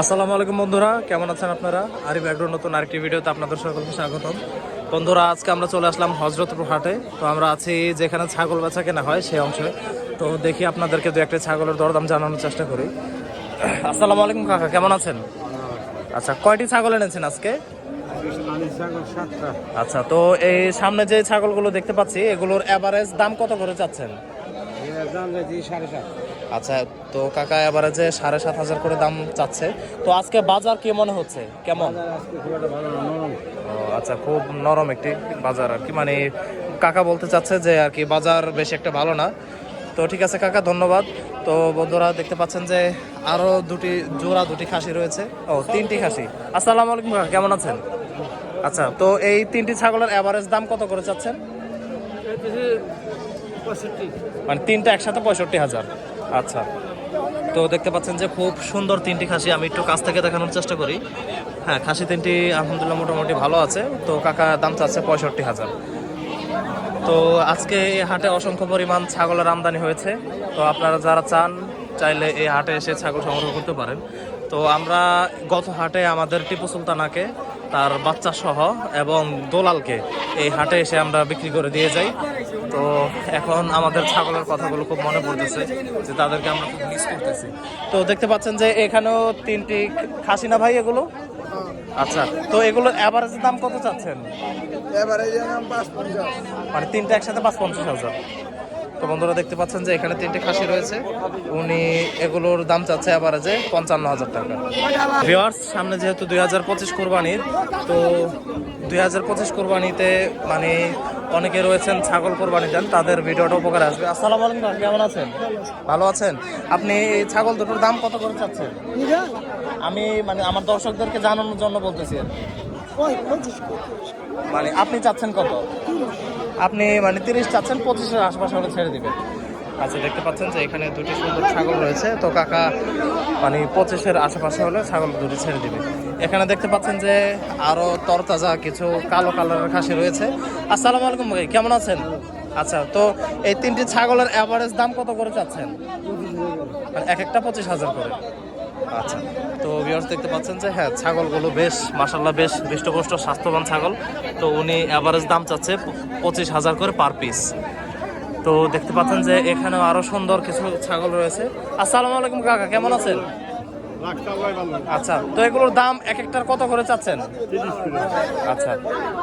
আসসালামু আলাইকুম বন্ধুরা, কেমন আছেন আপনারা? আরিফ এগ্রোর নতুন আরেকটি ভিডিওতে আপনাদের সকলকে স্বাগতম। বন্ধুরা, আজকে আমরা চলে আসলাম হজরতপুর হাটে। তো আমরা আছি যেখানে ছাগল বেচা কেনা হয় সেই অংশে। তো দেখি আপনাদেরকে দু একটা ছাগলের দরদাম জানানোর চেষ্টা করি। আসসালামু আলাইকুম কাকা, কেমন আছেন? আচ্ছা কয়টি ছাগল এনেছেন আজকে? আচ্ছা তো এই সামনে যে ছাগলগুলো দেখতে পাচ্ছি, এগুলোর অ্যাভারেজ দাম কত করে চাচ্ছেন? আচ্ছা তো কাকা এবারে যে সাড়ে সাত হাজার করে দাম চাচ্ছে তো আজকে বাজার কি মনে হচ্ছে? কেমন? ও, আচ্ছা খুব নরম একটি বাজার আর কি। মানে কাকা বলতে চাচ্ছে যে আর কি বাজার বেশি একটা ভালো না। তো ঠিক আছে কাকা ধন্যবাদ। তো বন্ধুরা দেখতে পাচ্ছেন যে আরও দুটি জোড়া দুটি খাসি রয়েছে। ও তিনটি খাসি। আসসালামু আলাইকুম কাকা কেমন আছেন? আচ্ছা তো এই তিনটি ছাগলের অ্যাভারেজ দাম কত করে চাচ্ছেন? মানে তিনটা একসাথে পঁয়ষট্টি হাজার। আচ্ছা। তো দেখতে পাচ্ছেন যে খুব সুন্দর তিনটি খাসি আমি একটু কাছ থেকে দেখানোর চেষ্টা করি। হ্যাঁ খাসি তিনটি আলহামদুলিল্লাহ মোটামুটি ভালো আছে। তো কাকা, দাম চাচ্ছে পঁয়ষট্টি হাজার। তো আজকে এই হাটে অসংখ্য পরিমাণ ছাগলের আমদানি হয়েছে। তো আপনারা যারা চান, চাইলে এই হাটে এসে ছাগল সংগ্রহ করতে পারেন। তো আমরা গত হাটে আমাদের টিপু সুলতানাকে তার বাচ্চা সহ এবং দোলালকে এই হাটে এসে আমরা বিক্রি করে দিয়ে যাই। তো এখন আমাদের ছাগলের কথাগুলো খুব মনে পড়তেছে যে তাদেরকে আমরা খুব মিস করতেছি। তো দেখতে পাচ্ছেন যে এখানেও তিনটি খাসি না ভাই এগুলো? আচ্ছা তো এগুলোর অ্যাভারেজ দাম কত চাচ্ছেন? মানে তিনটা একসাথে পাঁচ পঞ্চাশ হাজার। তো বন্ধুরা দেখতে পাচ্ছেন যে এখানে তিনটে খাসি রয়েছে। উনি এগুলোর দাম চাচ্ছে আবার যে পঞ্চান্ন হাজার টাকা। ভিওয়ার্স সামনে যেহেতু দুই হাজার পঁচিশ কোরবানির, তো দুই হাজার পঁচিশ কোরবানিতে মানে অনেকে রয়েছেন ছাগল কোরবানি দেন, তাদের ভিডিওটা উপকার আসবে। আসসালামু আলাইকুম কেমন আছেন? ভালো আছেন? আপনি এই ছাগল দুটোর দাম কত করে চাচ্ছেন? আমি মানে আমার দর্শকদেরকে জানানোর জন্য বলতেছি মানে আপনি চাচ্ছেন কত? আপনি মানে তিরিশ চাচ্ছেন পঁচিশের আশপাশে হলে ছেড়ে দিবেন। আচ্ছা দেখতে পাচ্ছেন যে এখানে দুটি সুন্দর ছাগল রয়েছে। তো কাকা মানে পঁচিশের আশেপাশে হলে ছাগল দুটি ছেড়ে দিবে। এখানে দেখতে পাচ্ছেন যে আরও তরতাজা কিছু কালো কালারের খাসি রয়েছে। আসসালামু আলাইকুম ভাই কেমন আছেন? আচ্ছা তো এই তিনটি ছাগলের অ্যাভারেজ দাম কত করে চাচ্ছেন? মানে এক একটা পঁচিশ হাজার করে। আচ্ছা তো ভিউয়ার্স দেখতে পাচ্ছেন যে হ্যাঁ ছাগলগুলো বেশ মাসাল্লাহ বেশ হৃষ্টপুষ্ট, স্বাস্থ্যবান ছাগল। তো উনি অ্যাভারেজ দাম চাচ্ছে পঁচিশ হাজার করে পার পিস তো দেখতে পাচ্ছেন যে, এখানেও আরও সুন্দর কিছু ছাগল রয়েছে। আসসালামু আলাইকুম কাকা, কেমন আছেন? আচ্ছা তো এগুলোর দাম এক একটার কত করে চাচ্ছেন? আচ্ছা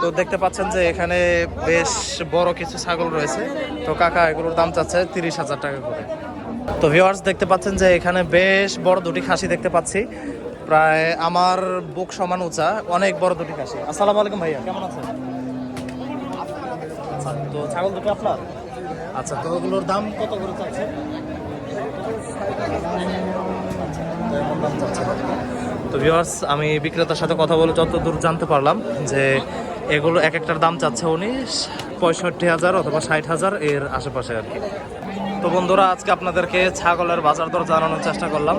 তো দেখতে পাচ্ছেন যে, এখানে বেশ বড় কিছু ছাগল রয়েছে। তো কাকা, এগুলোর দাম চাচ্ছে তিরিশ হাজার টাকা করে। তো ভিউয়ার্স দেখতে পাচ্ছেন যে এখানে বেশ বড় দুটি খাসি দেখতে পাচ্ছি। প্রায় আমার বুক সমান উঁচা অনেক বড় দুটি খাসি। আসসালামু আলাইকুম ভাইয়া কেমন আছেন? আচ্ছা তো ছাগল দুটো আপনার? আচ্ছা তো ওগুলোর দাম কত করে চাচ্ছে? তো ভিউয়ার্স আমি বিক্রেতার সাথে কথা বলে যতদূর জানতে পারলাম যে এগুলো এক একটার দাম চাচ্ছে উনি পঁয়ষট্টি হাজার অথবা ষাট হাজার এর আশেপাশে আর কি। তো বন্ধুরা, আজকে আপনাদেরকে ছাগলের বাজার দর জানানোর চেষ্টা করলাম।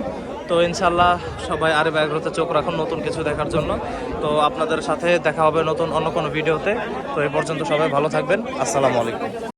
তো ইনশাল্লাহ সবাই আরে ব্যাগ্রতে চোখ রাখুন নতুন কিছু দেখার জন্য। তো আপনাদের সাথে দেখা হবে নতুন অন্য কোনো ভিডিওতে। তো এ পর্যন্ত সবাই ভালো থাকবেন। আসসালামু আলাইকুম।